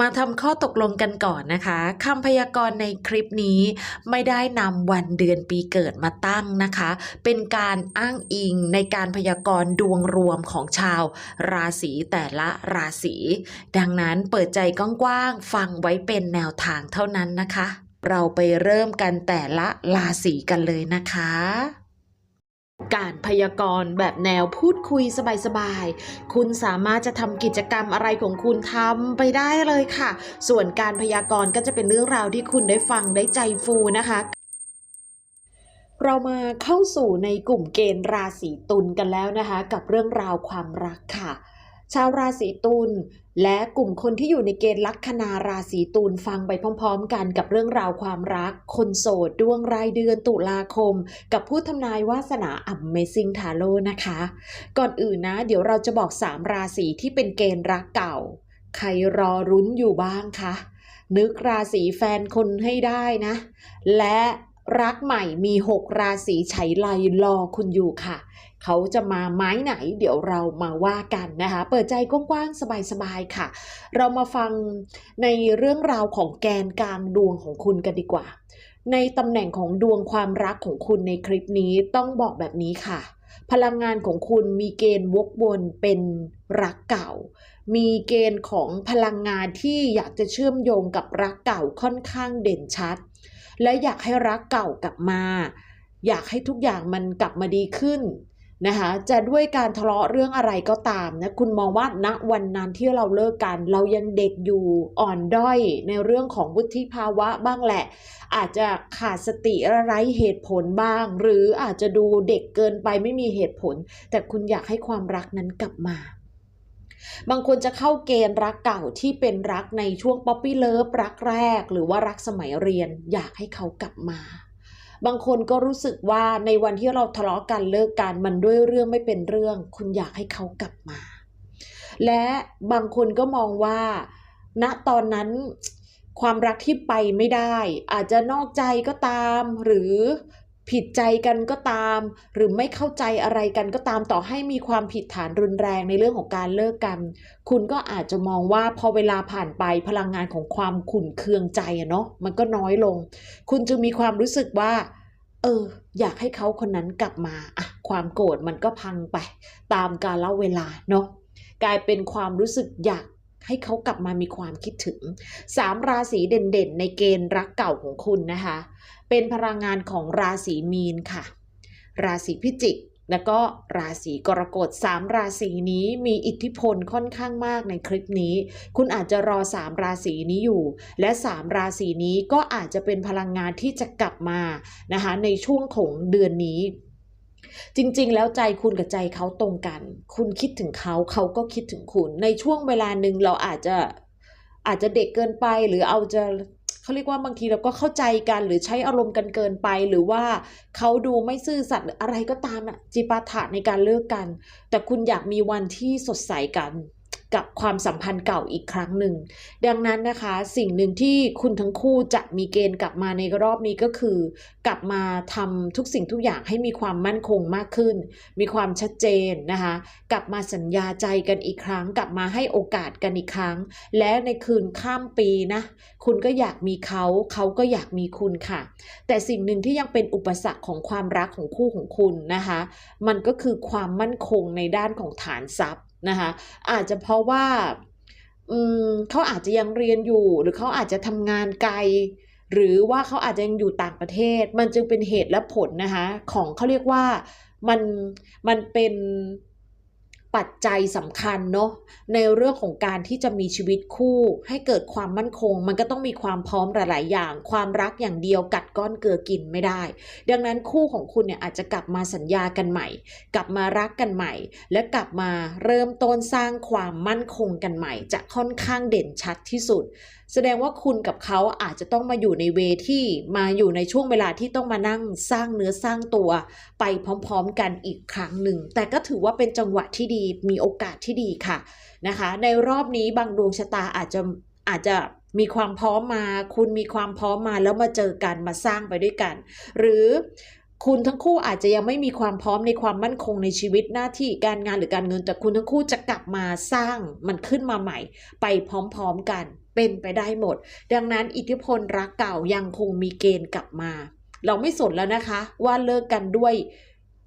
มาทำข้อตกลงกันก่อนนะคะคำพยากรณ์ในคลิปนี้ไม่ได้นำวันเดือนปีเกิดมาตั้งนะคะ เป็นการอ้างอิงในการพยากรณ์ดวงรวมของชาวราศีแต่ละราศี ดังนั้นเปิดใจกว้างๆฟังไว้เป็นแนวทางเท่านั้นนะคะ เราไปเริ่มกันแต่ละราศีกันเลยนะคะ การพยากรณ์แบบแนวพูดคุยสบายๆ คุณสามารถจะทำกิจกรรมอะไรของคุณทำไปได้เลยค่ะ ส่วนการพยากรณ์ก็จะเป็นเรื่องราวที่คุณได้ฟังได้ใจฟูนะคะเรามาเข้าสู่ในกลุ่มเกณฑ์ราศีตุลกันแล้วนะคะ กับเรื่องราวความรักค่ะ ชาวราศีตุลและกลุ่มคนที่อยู่ในเกณฑ์ลัคนาราศีตุลฟังไปพร้อม ๆ กันกับเรื่องราวความรัก คนโสดดวงรายเดือนตุลาคม กับผู้ทำนายวาสนา Amazing Tarot นะคะ ก่อนอื่นนะ เดี๋ยวเราจะบอก 3 ราศีที่เป็นเกณฑ์รักเก่า ใครรอรุ้นอยู่บ้างคะนึกราศีแฟนคนให้ได้นะ และรักใหม่มี 6 ราศีไฉไลรอคุณอยู่ค่ะ เขาจะมาไม้ไหน เดี๋ยวเรามาว่ากันนะคะ เปิดใจกว้างๆสบายๆค่ะ เรามาฟังในเรื่องราวของแกนกลางดวงของคุณกันดีกว่า ในตำแหน่งของดวงความรักของคุณในคลิปนี้ต้องบอกแบบนี้ค่ะ พลังงานของคุณมีเกณฑ์วกวนเป็นรักเก่า มีเกณฑ์ของพลังงานที่อยากจะเชื่อมโยงกับรักเก่าค่อนข้างเด่นชัด และอยากให้รักเก่ากลับมา อยากให้ทุกอย่างมันกลับมาดีขึ้น นะคะจะด้วยการทะเลาะเรื่องอะไรก็ตามนะคุณมองว่าณวันนั้นที่เราเลิกกัน เรายังเด็กอยู่อ่อนด้อยในเรื่องของวุฒิภาวะบ้างแหละ อาจจะขาดสติไร้เหตุผลบ้าง หรืออาจจะดูเด็กเกินไปไม่มีเหตุผล แต่คุณอยากให้ความรักนั้นกลับมาบางคนจะเข้าเกณฑ์รักเก่าที่เป็นรักในช่วงป๊อปปี้เลิฟรักแรก หรือว่ารักสมัยเรียนอยากให้เขากลับมา บางคนก็รู้สึกว่าในวันที่เราทะเลาะกันเลิกกันมันด้วยเรื่องไม่เป็นเรื่อง คุณอยากให้เขากลับมา และบางคนก็มองว่าณตอนนั้นความรักที่ไปไม่ได้ อาจจะนอกใจก็ตาม หรือ ผิดใจกันก็ตาม หรือไม่เข้าใจอะไรกันก็ตามต่อให้มีความผิดฐานรุนแรงในเรื่องของการเลิกกัน คุณก็อาจจะมองว่าพอเวลาผ่านไปพลังงานของความขุ่นเคืองใจอะเนาะมันก็น้อยลง คุณจึงมีความรู้สึกว่า เออ อยากให้เขาคนนั้นกลับมาอะความโกรธมันก็พังไป ตามกาลเวลาเนาะกลายเป็นความรู้สึกอยากให้เขากลับมามีความคิดถึงสามราศีเด่นๆ ในเกณฑ์รักเก่าของคุณนะคะ เป็นพลังงานของราศีมีนค่ะ ราศีพิจิก แล้วก็ราศีกรกฎสามราศีนี้มีอิทธิพลค่อนข้างมากในคลิปนี้ คุณอาจจะรอสามราศีนี้อยู่ และสามราศีนี้ก็อาจจะเป็นพลังงานที่จะกลับมานะคะในช่วงของเดือนนี้จริงๆ แล้วใจคุณกับใจเขาตรงกัน คุณคิดถึงเขาเขาก็คิดถึงคุณ ในช่วงเวลาหนึ่งเราอาจจะอาจจะเด็กเกินไปหรือเอาจะ เขาเรียกว่าบางทีเราก็เข้าใจกันหรือใช้อารมณ์กันเกินไป หรือว่าเขาดูไม่ซื่อสัตย์หรืออะไรก็ตามอะจิปาถะในการเลิกกัน แต่คุณอยากมีวันที่สดใสกัน กับความสัมพันธ์เก่าอีกครั้งหนึ่ง ดังนั้นนะคะสิ่งหนึ่งที่คุณทั้งคู่จะมีเกณฑ์กลับมาในรอบนี้ก็คือ กลับมาทำทุกสิ่งทุกอย่างให้มีความมั่นคงมากขึ้น มีความชัดเจนนะคะกลับมาสัญญาใจกันอีกครั้ง กลับมาให้โอกาสกันอีกครั้ง และในคืนข้ามปีนะคุณก็อยากมีเขาเขาก็อยากมีคุณค่ะ แต่สิ่งหนึ่งที่ยังเป็นอุปสรรคของความรักของคู่ของคุณนะคะ มันก็คือความมั่นคงในด้านของฐานทรัพย์ นะคะอาจจะเพราะว่าเขาอาจจะยังเรียนอยู่ หรือเขาอาจจะทำงานไกล หรือว่าเขาอาจจะยังอยู่ต่างประเทศ มันจึงเป็นเหตุและผลนะคะของเขาเรียกว่ามันมันเป็น ปัจจัยสำคัญเนาะในเรื่องของการที่จะมีชีวิตคู่ ให้เกิดความมั่นคง มันก็ต้องมีความพร้อมหลาย ๆ อย่าง ความรักอย่างเดียวกัดก้อนเกลือกินไม่ได้ ดังนั้นคู่ของคุณเนี่ยอาจจะกลับมาสัญญากันใหม่ กลับมารักกันใหม่ และกลับมาเริ่มต้นสร้างความมั่นคงกันใหม่ จะค่อนข้างเด่นชัดที่สุดแสดงว่าคุณกับเขาอาจจะต้องมาอยู่ในเวที่มาอยู่ในช่วงเวลาที่ต้องมานั่งสร้างเนื้อสร้างตัว ไปพร้อมๆกันอีกครั้งหนึ่ง แต่ก็ถือว่าเป็นจังหวะที่ดีมีโอกาสที่ดีค่ะนะคะ ในรอบนี้บางดวงชะตาอาจจะอาจจะมีความพร้อมมา คุณมีความพร้อมมาแล้วมาเจอกันมาสร้างไปด้วยกัน หรือคุณทั้งคู่อาจจะยังไม่มีความพร้อมในความมั่นคงในชีวิตหน้าที่การงานหรือการเงิน แต่คุณทั้งคู่จะกลับมาสร้างมันขึ้นมาใหม่ ไปพร้อมๆกัน เป็นไปได้หมด ดังนั้นอิทธิพลรักเก่ายังคงมีเกณฑ์กลับมา เราไม่สนแล้วนะคะ ว่าเลิกกันด้วย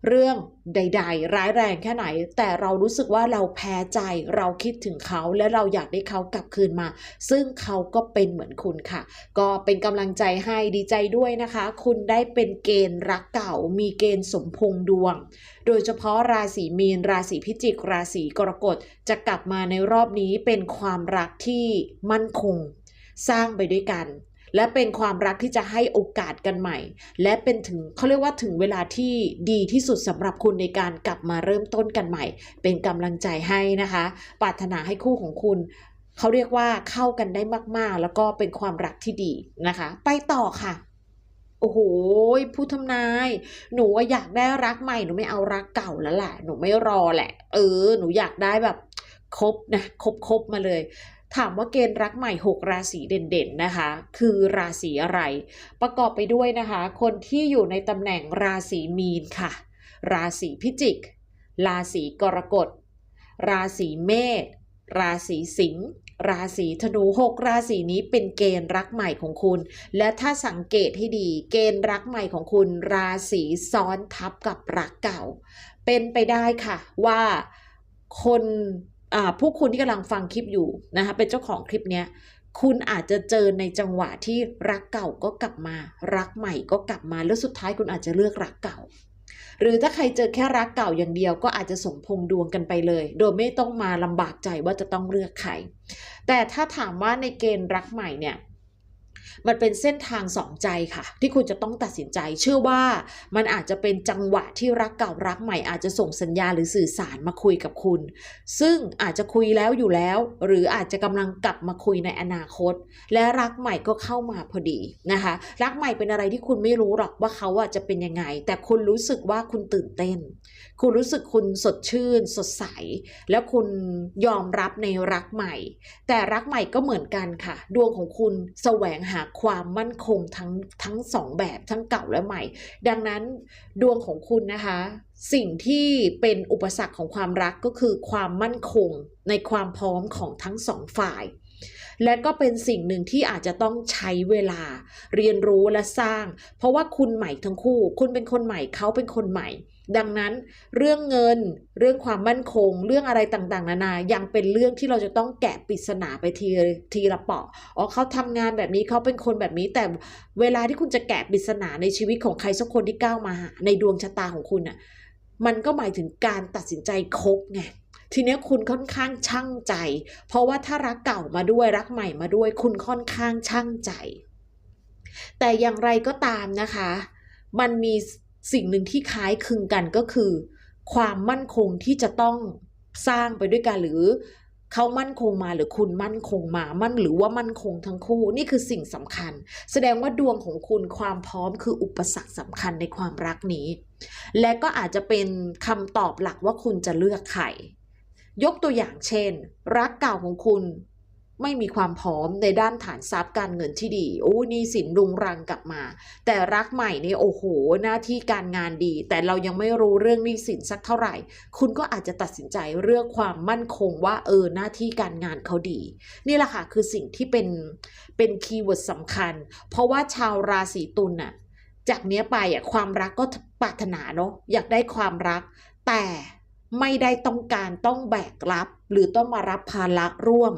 เรื่องใด ๆ ร้ายแรงแค่ไหน แต่เรารู้สึกว่าเราแพ้ใจเราคิดถึงเขาและเราอยากได้เขากลับคืนมา ซึ่งเขาก็เป็นเหมือนคุณค่ะ ก็เป็นกำลังใจให้ดีใจด้วยนะคะ คุณได้เป็นเกณฑ์รักเก่า มีเกณฑ์สมพงดวง โดยเฉพาะราศีมีน ราศีพิจิก ราศีกรกฎจะกลับมาในรอบนี้เป็นความรักที่มั่นคง สร้างไปด้วยกัน และเป็นความรักที่จะให้โอกาสกันใหม่ และเป็นถึงเขาเรียกว่าถึงเวลาที่ดีที่สุดสำหรับคุณในการกลับมาเริ่มต้นกันใหม่ เป็นกำลังใจให้นะคะปรารถนาให้คู่ของคุณเขาเรียกว่าเข้ากันได้มากๆ แล้วก็เป็นความรักที่ดีนะคะ ไปต่อค่ะโอ้โหผู้ทำนาย หนูอยากได้รักใหม่ หนูไม่เอารักเก่าแล้วแหละ หนูไม่รอแหละ เออ หนูอยากได้แบบครบนะ ครบครบมาเลย ถามว่าเกณฑ์รักใหม่ 6 ราศีเด่นๆนะคะ คือราศีอะไร ประกอบไปด้วยนะคะ คนที่อยู่ในตำแหน่งราศีมีนค่ะ ราศีพิจิก ราศีกรกฎ ราศีเมษ ราศีสิงห์ราศีธนูหกราศีนี้เป็นเกณฑ์รักใหม่ของคุณ และถ้าสังเกตให้ดี เกณฑ์รักใหม่ของคุณ ราศีซ้อนทับกับรักเก่า เป็นไปได้ค่ะว่าคน ผู้คุณที่กำลังฟังคลิปอยู่นะคะเป็นเจ้าของคลิปเนี้ยคุณอาจจะเจอในจังหวะที่รักเก่าก็กลับมา รักใหม่ก็กลับมาแล้วสุดท้ายคุณอาจจะเลือกรักเก่า หรือถ้าใครเจอแค่รักเก่าอย่างเดียว ก็อาจจะสมพงดวงกันไปเลย โดยไม่ต้องมาลำบากใจว่าจะต้องเลือกใครแต่ถ้าถามว่าในเกณฑ์รักใหม่เนี่ย มันเป็นเส้นทางสองใจค่ะ ที่คุณจะต้องตัดสินใจ เชื่อว่ามันอาจจะเป็นจังหวะที่รักเก่ารักใหม่อาจจะส่งสัญญาหรือสื่อสารมาคุยกับคุณ ซึ่งอาจจะคุยแล้วอยู่แล้ว หรืออาจจะกำลังกลับมาคุยในอนาคต และรักใหม่ก็เข้ามาพอดีนะคะ รักใหม่เป็นอะไรที่คุณไม่รู้หรอกว่าเขาอะจะเป็นยังไง แต่คุณรู้สึกว่าคุณตื่นเต้น คุณรู้สึกคุณสดชื่น สดใส แล้วคุณยอมรับในรักใหม่ แต่รักใหม่ก็เหมือนกันค่ะ ดวงของคุณแสวงหาความมั่นคงทั้งทั้งสองแบบทั้งเก่าและใหม่ ดังนั้นดวงของคุณนะคะ สิ่งที่เป็นอุปสรรคของความรักก็คือความมั่นคงในความพร้อมของทั้งสองฝ่ายและก็เป็นสิ่งหนึ่งที่อาจจะต้องใช้เวลา เรียนรู้และสร้าง เพราะว่าคุณใหม่ทั้งคู่ คุณเป็นคนใหม่เขาเป็นคนใหม่ ดังนั้นเรื่องเงินเรื่องความมั่นคง เรื่องอะไรต่างๆ นานายังเป็นเรื่องที่เราจะต้องแกะปริศนาไปทีทีละเปาะอ๋อเขาทำงานแบบนี้เขาเป็นคนแบบนี้ แต่เวลาที่คุณจะแกะปริศนาในชีวิตของใครสักคนที่ก้าวมาหาในดวงชะตาของคุณน่ะมันก็หมายถึงการตัดสินใจคบไงทีนี้คุณค่อนข้างช่างใจ เพราะว่าถ้ารักเก่ามาด้วยรักใหม่มาด้วย คุณค่อนข้างช่างใจ แต่อย่างไรก็ตามนะคะ มันมี สิ่งหนึ่งที่คล้ายคลึงกันก็คือ ความมั่นคงที่จะต้องสร้างไปด้วยกันหรือเขามั่นคงมาหรือคุณมั่นคงมามั่นหรือว่ามั่นคงทั้งคู่ นี่คือสิ่งสำคัญ แสดงว่าดวงของคุณความพร้อมคืออุปสรรคสำคัญในความรักนี้ และก็อาจจะเป็นคำตอบหลักว่าคุณจะเลือกใครยกตัวอย่างเช่น รักเก่าของคุณ ไม่มีความพร้อมในด้านฐานทรัพย์การเงินที่ดี โอ้นี่สินรุงรังกลับมา แต่รักใหม่นี่โอ้โห หน้าที่การงานดี แต่เรายังไม่รู้เรื่องนี้สินสักเท่าไหร่ คุณก็อาจจะตัดสินใจเรื่องความมั่นคงว่าเออหน้าที่การงานเขาดี นี่แหละค่ะคือสิ่งที่เป็นเป็นคีย์เวิร์ดสำคัญ เพราะว่าชาวราศีตุลน่ะจากเนี้ยไปอะความรักก็ปรารถนาเนาะอยากได้ความรัก แต่ไม่ได้ต้องการต้องแบกรับ หรือต้องมารับภาระร่วม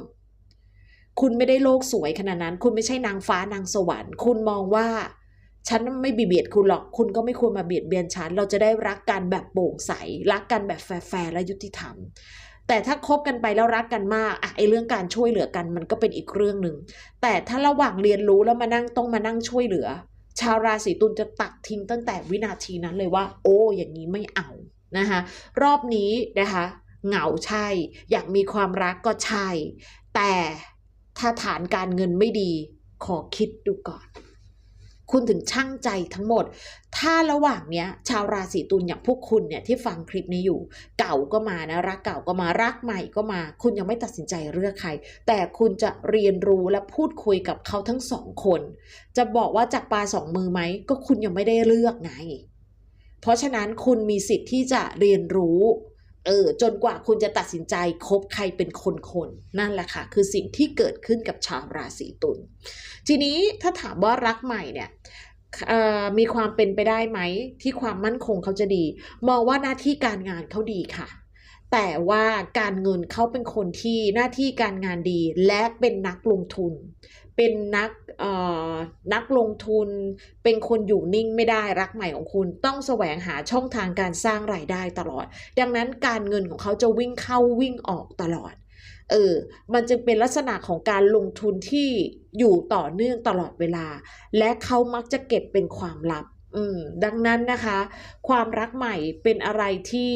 คุณไม่ได้โลกสวยขนาดนั้น คุณไม่ใช่นางฟ้านางสวรรค์ คุณมองว่า ฉันไม่บีเบียดคุณหรอก คุณก็ไม่ควรมาเบียดเบียนฉัน เราจะได้รักกันแบบโปร่งใส รักกันแบบแฟร์และยุติธรรม แต่ถ้าคบกันไปแล้วรักกันมากอะไอเรื่องการช่วยเหลือกันมันก็เป็นอีกเรื่องหนึ่ง แต่ถ้าระหว่างเรียนรู้แล้วมานั่งต้องมานั่งช่วยเหลือ ชาวราศีตุลจะตัดทิ้งตั้งแต่วินาทีนั้นเลยว่า โอ้อย่างนี้ไม่เอานะคะรอบนี้นะคะเหงาใช่ อยากมีความรักก็ใช่ แต่ ถ้าฐานการเงินไม่ดีขอคิดดูก่อน คุณถึงช่างใจทั้งหมด ถ้าระหว่างเนี้ย ชาวราศีตุลอย่างพวกคุณเนี่ยที่ฟังคลิปนี้อยู่ เก่าก็มานะรักเก่าก็มารักใหม่ก็มา คุณยังไม่ตัดสินใจเลือกใคร แต่คุณจะเรียนรู้และพูดคุยกับเขาทั้งสองคน จะบอกว่าจากปลาสองมือไหมก็คุณยังไม่ได้เลือกไง เพราะฉะนั้นคุณมีสิทธิ์ที่จะเรียนรู้ เออจนกว่าคุณจะตัดสินใจคบใครเป็นคนๆนั่นแหละค่ะ คือสิ่งที่เกิดขึ้นกับชาวราศีตุลทีนี้ถ้าถามว่ารักใหม่เนี่ยมีความเป็นไปได้ไหม ที่ความมั่นคงเขาจะดี มองว่าหน้าที่การงานเขาดีค่ะ แต่ว่าการเงินเขาเป็นคนที่หน้าที่การงานดีและเป็นนักลงทุน เป็นนักนักลงทุน เป็นคนอยู่นิ่งไม่ได้รักใหม่ของคุณ ต้องแสวงหาช่องทางการสร้างรายได้ตลอด ดังนั้นการเงินของเขาจะวิ่งเข้าวิ่งออกตลอดเออ มันจึงเป็นลักษณะของการลงทุนที่อยู่ต่อเนื่องตลอดเวลา และเขามักจะเก็บเป็นความลับ อืม ดังนั้นนะคะ ความรักใหม่เป็นอะไรที่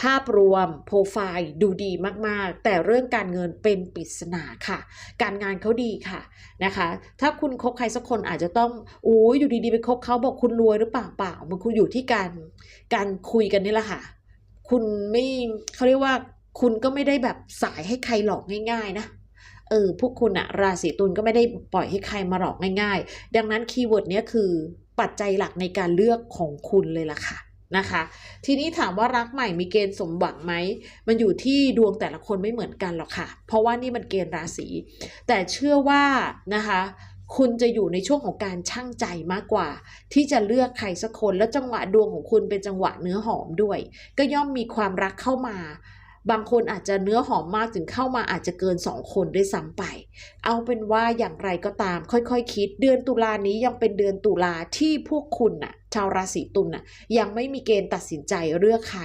ภาพรวมโปรไฟล์ดูดีมากๆ แต่เรื่องการเงินเป็นปริศนาค่ะ การงานเขาดีค่ะนะคะ ถ้าคุณคบใครสักคนอาจจะต้องโอ้ยอยู่ดีๆไปคบเขาบอกคุณรวยหรือเปล่าเปล่ามันคุณอยู่ที่การการคุยกันนี่แหละค่ะ คุณไม่เขาเรียกว่าคุณก็ไม่ได้แบบสายให้ใครหลอกง่าย ๆ นะเออพวกคุณอะราศีตุลก็ไม่ได้ปล่อยให้ใครมาหลอกง่าย ๆ ดังนั้นคีย์เวิร์ดเนี้ยคือปัจจัยหลักในการเลือกของคุณเลยล่ะค่ะ นะคะ ทีนี้ถามว่ารักใหม่มีเกณฑ์สมหวังไหม มันอยู่ที่ดวงแต่ละคนไม่เหมือนกันหรอกค่ะ เพราะว่านี่มันเกณฑ์ราศี แต่เชื่อว่านะคะคุณจะอยู่ในช่วงของการช่างใจมากกว่า ที่จะเลือกใครสักคน แล้วจังหวะดวงของคุณเป็นจังหวะเนื้อหอมด้วย ก็ย่อมมีความรักเข้ามา บางคนอาจจะเนื้อหอมมากถึงเข้ามาอาจจะเกิน 2 คนด้วยซ้ำไป เอาเป็นว่าอย่างไรก็ตามค่อยๆคคิด เดือนตุลานี้ยังเป็นเดือนตุลาที่พวกคุณน่ะชาวราศีตุลน่ะยังไม่มีเกณฑ์ตัดสินใจเลือกใคร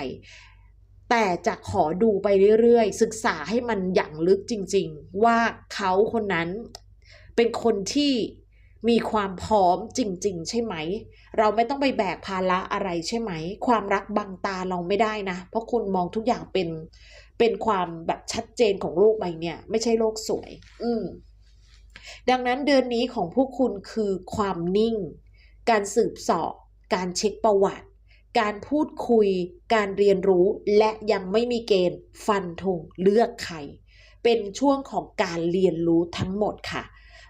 แต่จะขอดูไปเรื่อยๆ ศึกษาให้มันอย่างลึกจริง ๆ ว่าเขาคนนั้นเป็นคนที่ มีความพร้อมจริง ๆ ใช่ไหม เราไม่ต้องไปแบกภาระอะไรใช่ไหม ความรักบังตาเราไม่ได้นะ เพราะคุณมองทุกอย่างเป็นเป็นความแบบชัดเจนของโลกใบเนี่ยไม่ใช่โลกสวย อืมดังนั้นเดือนนี้ของพวกคุณคือความนิ่ง การสืบสอบการเช็คประวัติ การพูดคุย การเรียนรู้และยังไม่มีเกณฑ์ฟันธงเลือกใคร เป็นช่วงของการเรียนรู้ทั้งหมดค่ะ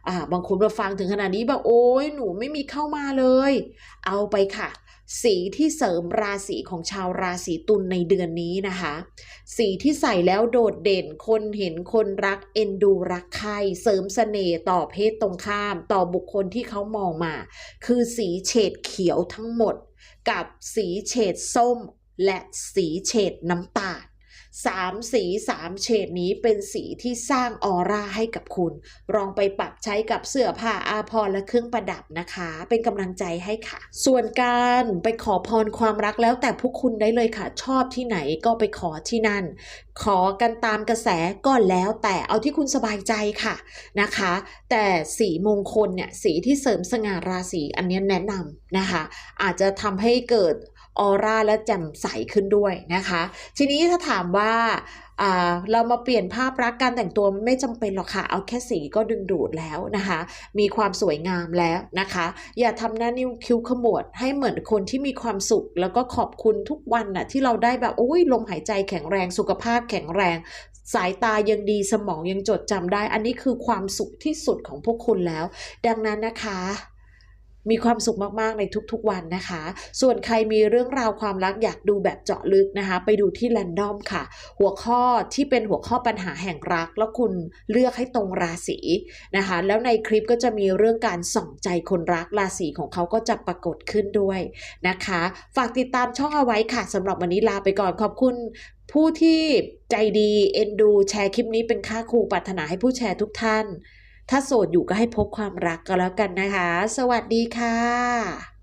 อ่าบางคนมาฟังถึงขนาดนี้แบบโอ้ยหนูไม่มีเข้ามาเลย เอาไปค่ะ สีที่เสริมราศีของชาวราศีตุลในเดือนนี้นะคะ สีที่ใส่แล้วโดดเด่นคนเห็นคนรักเอ็นดูรักใครเสริมเสน่ห์ต่อเพศตรงข้าม ต่อบุคคลที่เขามองมา คือสีเฉดเขียวทั้งหมด กับสีเฉดส้ม และสีเฉดน้ำตาล สามสีสามเฉดนี้เป็นสีที่สร้างออร่าให้กับคุณ ลองไปปรับใช้กับเสื้อผ้าอาภรณ์และเครื่องประดับนะคะ เป็นกำลังใจให้ค่ะ ส่วนการไปขอพรความรักแล้วแต่พวกคุณได้เลยค่ะ ชอบที่ไหนก็ไปขอที่นั่น ขอกันตามกระแสก็แล้วแต่เอาที่คุณสบายใจค่ะนะคะ แต่สีมงคลเนี่ยสีที่เสริมสง่าราศีอันนี้แนะนำนะคะ อาจจะทำให้เกิด ออร่าและแจ่มใสขึ้นด้วยนะคะ ทีนี้ถ้าถามว่าเรามาเปลี่ยนภาพลักษณ์การแต่งตัวไม่จำเป็นหรอกค่ะ เอาแค่สีก็ดึงดูดแล้วนะคะ มีความสวยงามแล้วนะคะ อย่าทำหน้านิ้วคิ้วขมวดให้เหมือนคนที่มีความสุข แล้วก็ขอบคุณทุกวันน่ะที่เราได้แบบโอ้ยลมหายใจแข็งแรงสุขภาพแข็งแรง สายตายังดีสมองยังจดจำได้ อันนี้คือความสุขที่สุดของพวกคุณแล้ว ดังนั้นนะคะ มีความสุขมากๆในทุกๆวันนะคะ ส่วนใครมีเรื่องราวความรักอยากดูแบบเจาะลึกนะคะ ไปดูที่แรนดอมค่ะ หัวข้อที่เป็นหัวข้อปัญหาแห่งรัก แล้วคุณเลือกให้ตรงราศีนะคะ แล้วในคลิปก็จะมีเรื่องการส่องใจคนรักราศีของเขาก็จะปรากฏขึ้นด้วยนะคะ ฝากติดตามช่องเอาไว้ค่ะสำหรับวันนี้ลาไปก่อนขอบคุณผู้ที่ใจดี เอ็นดู แชร์คลิปนี้เป็นค่าครูปรารถนาให้ผู้แชร์ทุกท่าน ถ้าโสดอยู่ก็ให้พบความรักก็แล้วกันนะคะ สวัสดีค่ะ